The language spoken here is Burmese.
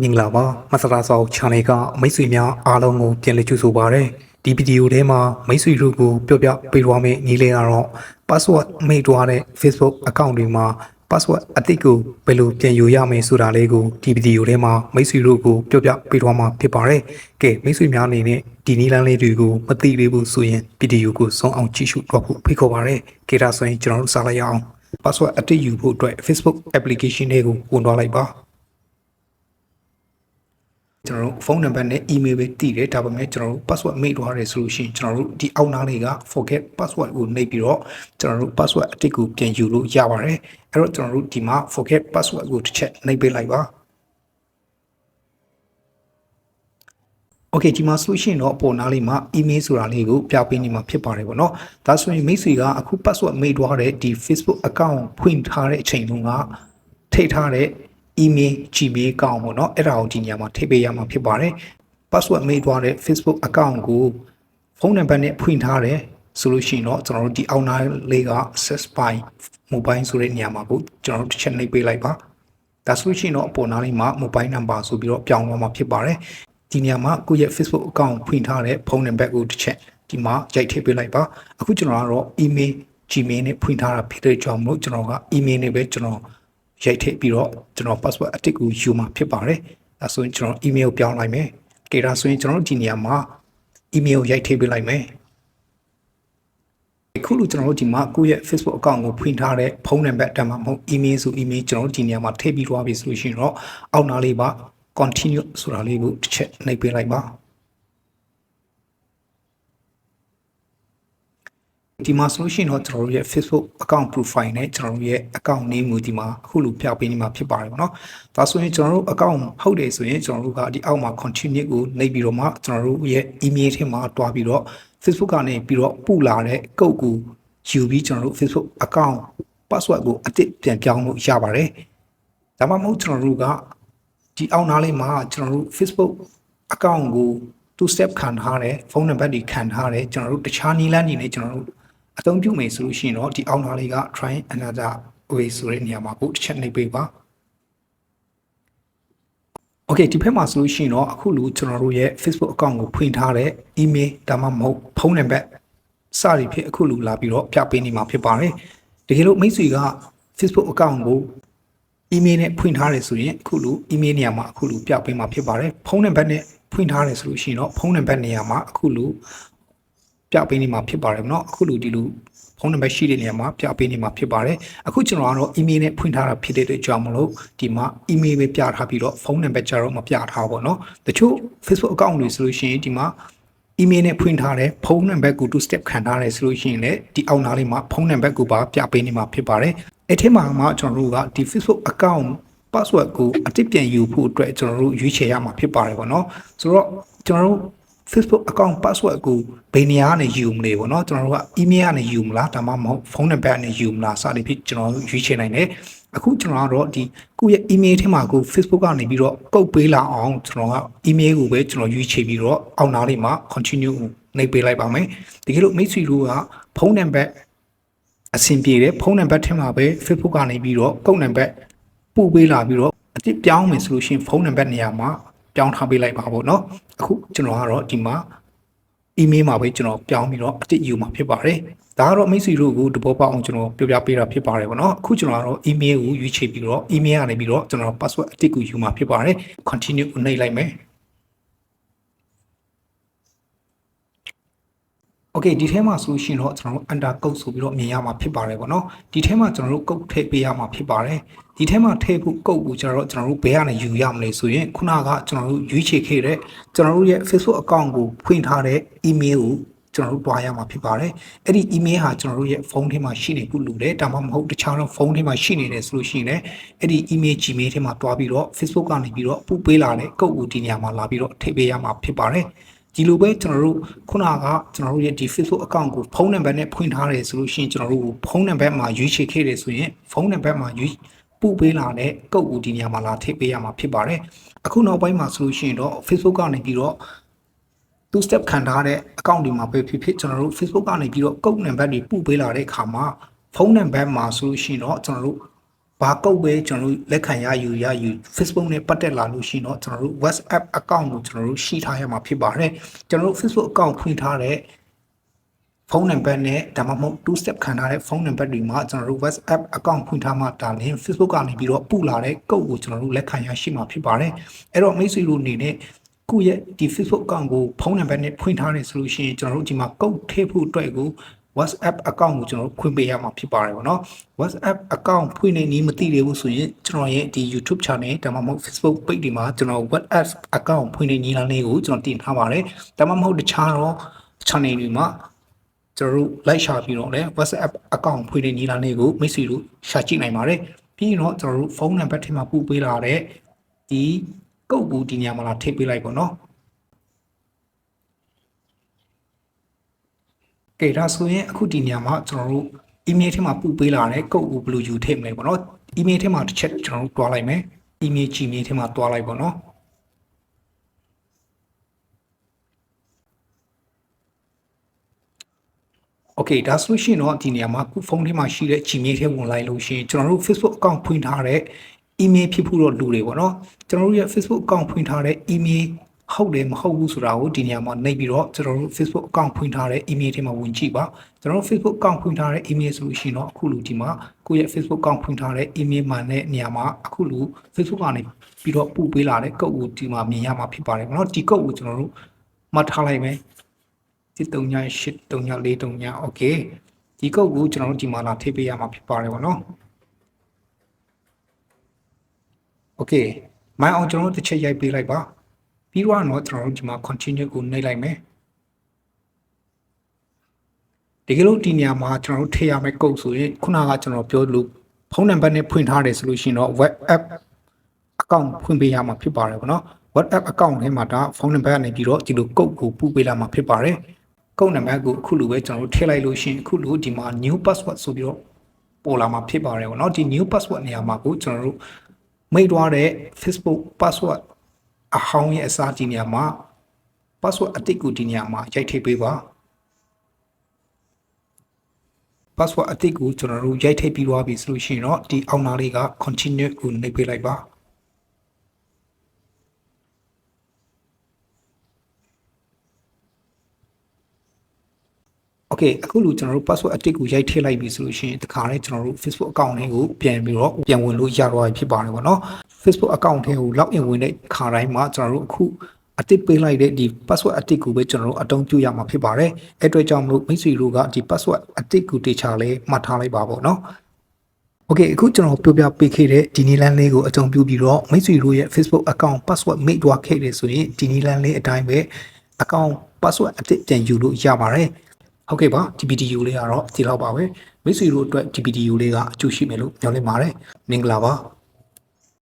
မင်္ဂလာပါမဆရာဆောက် channel ကမိတ်ဆွေများအားလုံးကိုပြန်လည်ကြိုဆိုပါရစေဒီဗီဒီယိုထဲမှာမိတ်ဆွေတို့ကိုပြောပြပေးသွားမယ့်နည်းလေးကတော့ password မိတ်သွားတဲ့ Facebook account တွေမှာ password အသစ်ကိုဘယ်လိုပြန်ယူရမလဲဆိုတာလေးကိုဒီဗီဒီယိုထဲမှာမိတ်ဆွေတို့ကိုပြောပြပေးသွားမှာဖြစ်ပါတယ်ကဲမိတ်ဆွေများအနေနဲ့ဒီနည်းလမ်းလေးတွေကိုမသိသေးဘူးဆိုရင်ဗီဒီယိုကိုဆုံးအောင်ကြည့်ရှုတော့ဖို့ဖိတ်ခေါ်ပါရစေကဲဒါဆိုရင်ကျွန်တော်တို့စလိုက်ရအောင် password အသစ်ယူဖို့အတွက် Facebook application လေးကိုဝင်သွားလိုက်ပါ ကျွန်တော်တို့ဖုန်းနံပါတ်နဲ့ email ပဲတည်တယ်ဒါပေမဲ့ကျွန်တော်တို့ password မေ့သွားတယ်ဆိုလို့ရှိရင်ကျွန်တော်တို့ဒီအောက်နားလေးက forget password ကိုနှိပ်ပြီးတော့ကျွန်တော်တို့ password အတစ်ကိုပြန်ယူလို့ရပါတယ်အဲ့တော့ကျွန်တော်တို့ဒီမှာ forget password ကိုတစ်ချက်နှိပ်ပေးလိုက်ပါ Okay ဒီမှာဆိုလို့ရှိရင်တော့အပေါ်နားလေးမှာ email ဆိုတာလေးကိုပြပေးနေမှာဖြစ်ပါတယ်ပေါ့နော်ဒါဆိုရင်မိတ်ဆွေကအခု password မေ့သွားတဲ့ဒီ Facebook account ဖွင့်ထားတဲ့အချိန်တုန်းကထိထားတဲ့ email gmail account ပေါ့နော်အဲ့ဒါကိုဒီနေရာမှာထိပေးရမှာဖြစ်ပါတယ် password မေ့သွားတဲ့ Facebook account ကိုဖုန်းနံပါတ်နဲ့ဖွင့်ထားတယ်ဆိုလို့ရှိရင်တော့ကျွန်တော်တို့ဒီအောက်နားလေးက access by mobile ဆိုတဲ့နေရာမှာကိုကျွန်တော်တို့တစ်ချက်နှိပ်ပေးလိုက်ပါဒါဆိုလို့ရှိရင်တော့အပေါ်နားလေးမှာ mobile number ဆိုပြီးတော့ပြောင်းသွားမှာဖြစ်ပါတယ်ဒီနေရာမှာကိုယ့်ရဲ့ Facebook account ဖွင့်ထားတဲ့ဖုန်းနံပါတ်ကိုတစ်ချက်ဒီမှာရိုက်ထည့်ပေးလိုက်ပါအခုကျွန်တော်ကတော့ email gmail နဲ့ဖွင့်ထားတာဖြစ်တဲ့ကြောင့်မလို့ကျွန်တော်က email နဲ့ပဲကျွန်တော် ရိုက်ထည့်ပြီးတော့ကျွန်တော် password အတစ်ကိုယူမှာဖြစ်ပါတယ်။ဒါဆိုရင်ကျွန်တော် email ကိုပြောင်းလိုက်မယ်။ကဲဒါဆိုရင်ကျွန်တော်တို့ဒီနေရာမှာ email ကိုရိုက်ထည့်ပေးလိုက်မယ်။အခုလိုကျွန်တော်တို့ဒီမှာကိုယ့်ရဲ့ Facebook account ကိုဖွင့်ထားတဲ့ဖုန်းနံပါတ်တက်မှာမဟုတ် email ဆို email ကျွန်တော်တို့ဒီနေရာမှာထည့်ပြီးသွားပြီဆိုလို့ရှိရင်တော့အောက်နားလေးပါ continue ဆိုတာလေးကိုတစ်ချက်နှိပ်ပေးလိုက်ပါ။ ဒီမှာဆိုလို့ရှိရင်တော့ကျွန်တော်တို့ရဲ့ Facebook account profile နဲ့ကျွန်တော်တို့ရဲ့ account name ကိုဒီမှာအခုလိုပြပေးနေမှာဖြစ်ပါတယ်ပေါ့နော်။ဒါဆိုရင်ကျွန်တော်တို့ account ဟုတ်တယ်ဆိုရင်ကျွန်တော်တို့ကဒီအောက်မှာ continue ကိုနှိပ်ပြီးတော့မှကျွန်တော်တို့ရဲ့ email ထဲမှာတွားပြီးတော့ Facebook ကနေပြီးတော့ပို့လာတဲ့ကုတ်ကိုယူပြီးကျွန်တော်တို့ Facebook account password ကိုအတစ်ပြန်ပြောင်းလို့ရပါတယ်။ဒါမှမဟုတ်ကျွန်တော်တို့ကဒီအောက်နားလေးမှာကျွန်တော်တို့ Facebook account ကို two step ခံထားတယ်ဖုန်းနံပါတ်တွေခံထားတယ်ကျွန်တော်တို့တခြားနည်းလမ်းတွေနဲ့ကျွန်တော်တို့ အသုံးပြုမယ်ဆိုလို့ရှိရင်တော့ဒီအောက်နားလေးက try another way ဆိုတဲ့နေရာမှာကိုတစ်ချက်နှိပ်ပေးပါ Okay ဒီဖက်မှာဆိုလို့ရှိရင်တော့အခုလိုကျွန်တော်တို့ရဲ့ Facebook account ကိုဖွင့်ထားတဲ့ email ဒါမှမဟုတ်ဖုန်းနံပါတ်စသည်ဖြင့်အခုလိုလာပြီးတော့ပြပေးနေမှာဖြစ်ပါတယ်တကယ်လို့မိတ်ဆွေက Facebook account ကို email နဲ့ဖွင့်ထားတယ်ဆိုရင်အခုလို email နေရာမှာအခုလိုပြပေးမှာဖြစ်ပါတယ်ဖုန်းနံပါတ်နဲ့ဖွင့်ထားတယ်ဆိုလို့ရှိရင်တော့ဖုန်းနံပါတ်နေရာမှာအခုလို ပြပေးနေမှာဖြစ်ပါတယ်เนาะအခုလိုဒီလိုဖုန်းနံပါတ်ရှိတဲ့နေရာမှာပြပေးနေမှာဖြစ်ပါတယ်အခုကျွန်တော်ကတော့ email နဲ့ဖွင့်ထားတာဖြစ်တဲ့အတွက်ကြောင့်မလို့ဒီမှာ email ပဲပြထားပြီးတော့ဖုန်းနံပါတ်ကြတော့မပြထားပါတော့တချို့ Facebook account တွေဆိုလို့ရှိရင်ဒီမှာ email နဲ့ဖွင့်ထားတဲ့ဖုန်းနံပါတ်ကို two step ခံထားတယ်ဆိုလို့ရှိရင်လည်းဒီအောက်နားလေးမှာဖုန်းနံပါတ်ကိုပါပြပေးနေမှာဖြစ်ပါတယ်အဲ့ထဲမှာမှကျွန်တော်တို့ကဒီ Facebook account password ကိုအတစ်ပြန်ယူဖို့အတွက်ကျွန်တော်တို့ရွေးချယ်ရမှာဖြစ်ပါတယ်ပေါ့နော်ဆိုတော့ကျွန်တော်တို့ Facebook account password ကိုဘယ်နေရာကနေယူမလဲပေါ့နော်ကျွန်တော်တို့က email ကနေယူမလားဒါမှမဟုတ်ဖုန်းနံပါတ်ကနေယူမလားစသည်ဖြင့်ကျွန်တော်တို့ရွေးချယ်နိုင်တယ်အခုကျွန်တော်ကတော့ဒီကိုယ့်ရဲ့ email ထဲမှာကို Facebook ကနေပြီးတော့ကုတ်ပေးလာအောင်ကျွန်တော်က email ကိုပဲကျွန်တော်ရွေးချယ်ပြီးတော့အောက်နားလေးမှာ continue ကိုနှိပ်ပေးလိုက်ပါမယ်တကယ်လို့မိတ်ဆွေတို့ကဖုန်းနံပါတ်အဆင်ပြေတယ်ဖုန်းနံပါတ်ထဲမှာပဲ Facebook ကနေပြီးတော့ကုတ်နံပါတ်ပို့ပေးလာပြီးတော့အစ်ပြောင်းမယ်ဆိုလို့ရှိရင်ဖုန်းနံပါတ်နေရာမှာ ပြောင်းထားပေးလိုက်ပါပေါ့နော်အခုကျွန်တော်ကတော့ဒီမှာ email မှာပဲကျွန်တော်ပြောင်းပြီးတော့အတစ်ယူမှာဖြစ်ပါတယ်ဒါကတော့မိတ်ဆွေတို့ကိုတဘောပေါက်အောင်ကျွန်တော်ပြောပြပေးတာဖြစ်ပါတယ်ပေါ့နော်အခုကျွန်တော်ကတော့ email ကိုရွေးချယ်ပြီးတော့ email ကနေပြီးတော့ကျွန်တော် password အတစ်ကိုယူမှာဖြစ်ပါတယ် continue ကိုနှိပ်လိုက်မယ် Okay ဒီထဲမှာဆိုလို့ရှိရင်တော့ကျွန်တော်တို့ under code ဆိုပြီးတော့မြင်ရမှာဖြစ်ပါတယ်ပေါ့နော်ဒီထဲမှာကျွန်တော်တို့ code ထည့်ပေးရမှာဖြစ်ပါတယ်ဒီထဲမှာထည့်ဖို့ code ကိုကျွန်တော်တို့ကျွန်တော်တို့ဘယ်ကနေယူရမလဲဆိုရင်ခုနကကျွန်တော်တို့ရွေးချယ်ခဲ့တဲ့ကျွန်တော်တို့ရဲ့ Facebook account ကိုဖွင့်ထားတဲ့ email ကိုကျွန်တော်တို့တွားရမှာဖြစ်ပါတယ်အဲ့ဒီ email ဟာကျွန်တော်တို့ရဲ့ဖုန်းထဲမှာရှိနေဖို့လိုတယ်ဒါမှမဟုတ်တခြားတော့ဖုန်းထဲမှာရှိနေတယ်ဆိုလို့ရှိရင်လည်းအဲ့ဒီ email gmail ထဲမှာတွားပြီးတော့ Facebook ကနေပြီးတော့ပို့ပေးလာတဲ့ code ကိုဒီနေရာမှာလာပြီးတော့ထည့်ပေးရမှာဖြစ်ပါတယ် ဒီလိုပဲကျွန်တော်တို့ခုနကကျွန်တော်တို့ရဲ့ဒီ Facebook account ကိုဖုန်းနံပါတ်နဲ့ဖွင့်ထားတယ်ဆိုလို့ရှိရင်ကျွန်တော်တို့ဖုန်းနံပါတ်မှာရွေးချယ်ခဲ့တယ်ဆိုရင်ဖုန်းနံပါတ်မှာရွေးပို့ပေးလာတဲ့ကုတ်ကိုဒီနေရာမှာလာထည့်ပေးရမှာဖြစ်ပါတယ်အခုနောက်ပိုင်းမှာဆိုလို့ရှိရင်တော့ Facebook ကနေပြီးတော့ two step ခံထားတဲ့ account တွေမှာပဲဖြစ်ဖြစ်ကျွန်တော်တို့ Facebook ကနေပြီးတော့ကုတ်နံပါတ်တွေပို့ပေးလာတဲ့အခါမှာဖုန်းနံပါတ်မှာဆိုလို့ရှိရင်တော့ကျွန်တော်တို့ ဘာကုတ်ပဲကျွန်တော်တို့လက်ခံရယူရယူ Facebook နဲ့ပတ်သက်လာလို့ရှိရင်တော့ကျွန်တော်တို့ WhatsApp account ကိုကျွန်တော်တို့ရှိထားရမှာဖြစ်ပါတယ်ကျွန်တော်တို့ Facebook account ဖွင့်ထားတဲ့ဖုန်းနံပါတ်နဲ့ဒါမှမဟုတ်2 step ခံထားတဲ့ဖုန်းနံပါတ်တွေမှာကျွန်တော်တို့ WhatsApp account ဖွင့်ထားမှဒါလင်း Facebook ကနေပြီးတော့ပို့လာတဲ့ကုတ်ကိုကျွန်တော်တို့လက်ခံရရှိမှာဖြစ်ပါတယ်အဲ့တော့မိတ်ဆွေတို့အနေနဲ့ကိုယ့်ရဲ့ဒီ Facebook account ကိုဖုန်းနံပါတ်နဲ့ဖွင့်ထားတယ်ဆိုလို့ရှိရင်ကျွန်တော်တို့ဒီမှာကုတ်ထည့်ဖို့အတွက်ကို WhatsApp account ကိုကျွန်တော်တို့ဖွင့်ပေးရမှာဖြစ်ပါတယ်ဗောနော် WhatsApp account ဖွင့်နေနည်းမသိသေးဘူးဆိုရင်ကျွန်တော်ရဲ့ဒီ YouTube channel ဒါမှမဟုတ် Facebook page ဒီမှာကျွန်တော် WhatsApp account ဖွင့်နေနည်းလမ်းလေးကိုကျွန်တော်တင်ထားပါတယ်ဒါမှမဟုတ်တခြားတော့ channel တွေမှာကျွန်တော်တို့ like ရှာပြီးတော့လည်း WhatsApp account ဖွင့်နေနည်းလမ်းလေးကိုမိတ်ဆွေတို့ရှာကြည့်နိုင်ပါတယ်ပြီးရင်တော့ကျွန်တော်တို့ဖုန်းနံပါတ်ထဲမှာပို့ပေးလာတဲ့ဒီကုတ်ဘူးဒီနေရာမှာလာထည့်ပေးလိုက်ပါတော့ ကဲဒါဆိုရင်အခုဒီနေရာမှာကျွန်တော်တို့ email ထဲမှာပို့ပေးလာတဲ့ကုတ်ကိုဘယ်လိုယူထည့်မလဲပေါ့နော် email ထဲမှာတစ်ချက်ကျွန်တော်တို့တွားလိုက်မယ် email gmail ထဲမှာတွားလိုက်ပေါ့နော် Okay ဒါဆိုလို့ရှိရင်တော့ဒီနေရာမှာခုဖုန်းထဲမှာရှိတဲ့ Gmail ထဲဝင်လိုက်လို့ရှိရင်ကျွန်တော်တို့ Facebook account ဖွင့်ထားတဲ့ email ဖြစ်ဖို့တော့လူတွေပေါ့နော်ကျွန်တော်တို့ရဲ့ Facebook account ဖွင့်ထားတဲ့ email ဟုတ်တယ်မဟုတ်ဘူးဆိုတာကိုဒီနေရာမှာနှိပ်ပြီးတော့ကျွန်တော်တို့ Facebook account ဖွင့်ထားတဲ့ email ထဲမှာဝင်ကြည့်ပါကျွန်တော်တို့ Facebook account ဖွင့်ထားတဲ့ email ဆိုလို့ရှိရင်တော့အခုလူဒီမှာကိုယ့်ရဲ့ Facebook account ဖွင့်ထားတဲ့ email မှာနဲ့နေရာမှာအခုလူ Facebook ကနေပြီးတော့ပို့ပေးလာတဲ့ကုတ်ကိုဒီမှာမြင်ရမှာဖြစ်ပါတယ်ဗောနော်ဒီကုတ်ကိုကျွန်တော်တို့မှတ်ထားလိုက်မယ်3383943 okay ဒီကုတ်ကိုကျွန်တော်တို့ဒီမှာလာထည့်ပေးရမှာဖြစ်ပါတယ်ဗောနော် okay မိုင်းအောင်ကျွန်တော်တို့တစ်ချက်ရိုက်ပေးလိုက်ပါ ပြီးတော့တော့ကျွန်တော်တို့ဒီမှာ continue ကိုနှိပ်လိုက်မယ်ဒီကလို့ဒီနေရာမှာကျွန်တော်တို့ထည့်ရမယ့်ကုတ်ဆိုရင်ခုနကကျွန်တော်ပြောလို့ဖုန်းနံပါတ်နဲ့ဖွင့်ထားတယ်ဆိုလို့ရှိရင်တော့ web app account ဖွင့်ပေးရမှာဖြစ်ပါတယ်ဗောနော် WhatsApp account ထဲမှာဒါဖုန်းနံပါတ်ကနေပြီးတော့ဒီလိုကုတ်ကိုပို့ပေးလာမှာဖြစ်ပါတယ်ကုတ်နံပါတ်ကိုအခုလိုပဲကျွန်တော်တို့ထည့်လိုက်လို့ရှိရင်အခုလိုဒီမှာ new password ဆိုပြီးတော့ပေါ်လာမှာဖြစ်ပါတယ်ဗောနော်ဒီ new password နေရာမှာကိုကျွန်တော်တို့မိတ်သွားတဲ့ Facebook password အဟောင်းရဲ့အစားဒီနေရာမှာ password အတိတ်ကိုဒီနေရာမှာရိုက်ထည့်ပေးပါ password အတိတ်ကိုကျွန်တော်တို့ရိုက်ထည့်ပြီးသွားပြီဆိုလို့ရှိရင်တော့ဒီအောက်နာလေးက continue ကိုနှိပ်ပေးလိုက်ပါ โอเคအခုလိုကျွန်တော်တို့ password အတစ်ကိုရိုက်ထည့်လိုက်ပြီဆိုလို့ရှိရင်တခါတည်းကျွန်တော်တို့ Facebook account လေးကိုပြန်ပြီးတော့ပြန်ဝင်လို့ရတော့ဖြစ်ပါတယ်ပေါ့နော် Facebook account ထဲကို login ဝင်တဲ့ခါတိုင်းမှာကျွန်တော်တို့အခုအတစ်ပေးလိုက်တဲ့ဒီ password အတစ်ကိုပဲကျွန်တော်တို့အသုံးပြုရမှာဖြစ်ပါတယ်အဲ့အတွက်ကြောင့်မလို့မိတ်ဆွေတို့ကဒီ password အတစ်ကိုတေချာလေးမှတ်ထားလိုက်ပါပေါ့နော် Okay အခုကျွန်တော်ပြောပြပေးခဲ့တဲ့ဒီနီလန်းလေးကိုအကြောင်းပြုပြီးတော့မိတ်ဆွေတို့ရဲ့ Facebook account password မိတ်သွားခဲ့တယ်ဆိုရင်ဒီနီလန်းလေးအတိုင်းပဲ account password အတစ်ပြန်ယူလို့ရပါတယ်ဟုတ်ကဲ့ပါဒီ video လေးကတော့ဒီလောက်ပါပဲမိတ်ဆွေတို့အတွက်ဒီ video လေးကအကျိုးရှိမယ်လို့မျှော်လင့်ပါတယ်မင်္ဂလာပါ